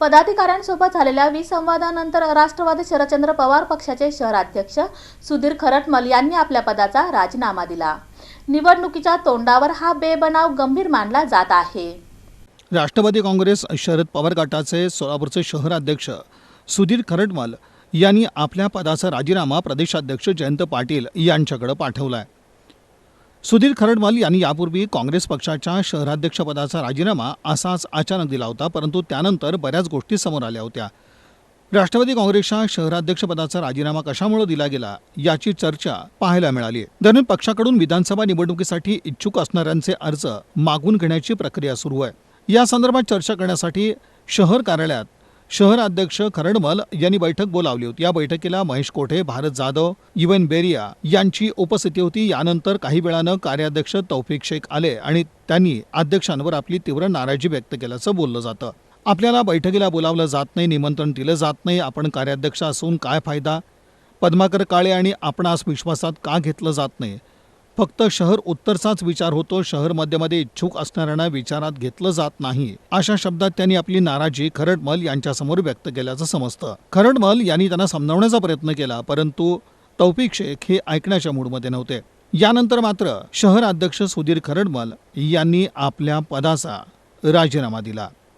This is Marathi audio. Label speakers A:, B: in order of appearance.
A: पदाधिकाऱ्यांसोबत झालेल्या विसंवादानंतर राष्ट्रवादी शरदचंद्र पवार पक्षाचे शहराध्यक्ष सुधीर खरटमल यांनी आपल्या पदाचा राजीनामा दिला. निवडणुकीच्या तोंडावर हा बेबनाव गंभीर मानला जात आहे.
B: राष्ट्रवादी काँग्रेस शरद पवार गटाचे सोलापूरचे शहराध्यक्ष सुधीर खरटमल यांनी आपल्या पदाचा राजीनामा प्रदेशाध्यक्ष जयंत पाटील यांच्याकडे पाठवला आहे सुधीर खरडवाल यांनी यापूर्वी काँग्रेस पक्षाच्या शहराध्यक्षपदाचा राजीनामा असाच अचानक दिला होता परंतु त्यानंतर बऱ्याच गोष्टी समोर आल्या होत्या. राष्ट्रवादी काँग्रेसच्या शहराध्यक्षपदाचा राजीनामा कशामुळे दिला गेला याची चर्चा पाहायला मिळाली. दरम्यान पक्षाकडून विधानसभा निवडणुकीसाठी इच्छुक असणाऱ्यांचे अर्ज मागून घेण्याची प्रक्रिया सुरू आहे. या संदर्भात चर्चा करण्यासाठी शहर कार्यालयात शहर अध्यक्ष खरडमल यांनी बैठक बोलावली होती. या बैठकीला महेश कोठे भारत जाधव इवन बेरिया यांची उपस्थिती होती. यानंतर काही वेळानं कार्याध्यक्ष तौफिक शेख आले आणि त्यांनी अध्यक्षांवर आपली तीव्र नाराजी व्यक्त केल्याचं बोललं जातं. आपल्याला बैठकीला बोलावलं जात नाही निमंत्रण दिलं जात नाही. आपण कार्याध्यक्ष असून काय फायदा? पद्माकर काळे आणि आपणास विश्वासात का घेतलं जात नाही? फक्त शहर उत्तरचाच विचार होतो. शहर मध्यमध्ये इच्छुक असणाऱ्यांना विचारात घेतलं जात नाही. अशा शब्दात त्यांनी आपली नाराजी खरडमल यांच्यासमोर व्यक्त केल्याचं समजतं. खरडमल यांनी त्यांना समजावण्याचा प्रयत्न केला परंतु तौफिक शेख हे ऐकण्याच्या मूडमध्ये नव्हते. यानंतर मात्र शहर अध्यक्ष सुधीर खरडमल यांनी आपल्या पदाचा राजीनामा दिला.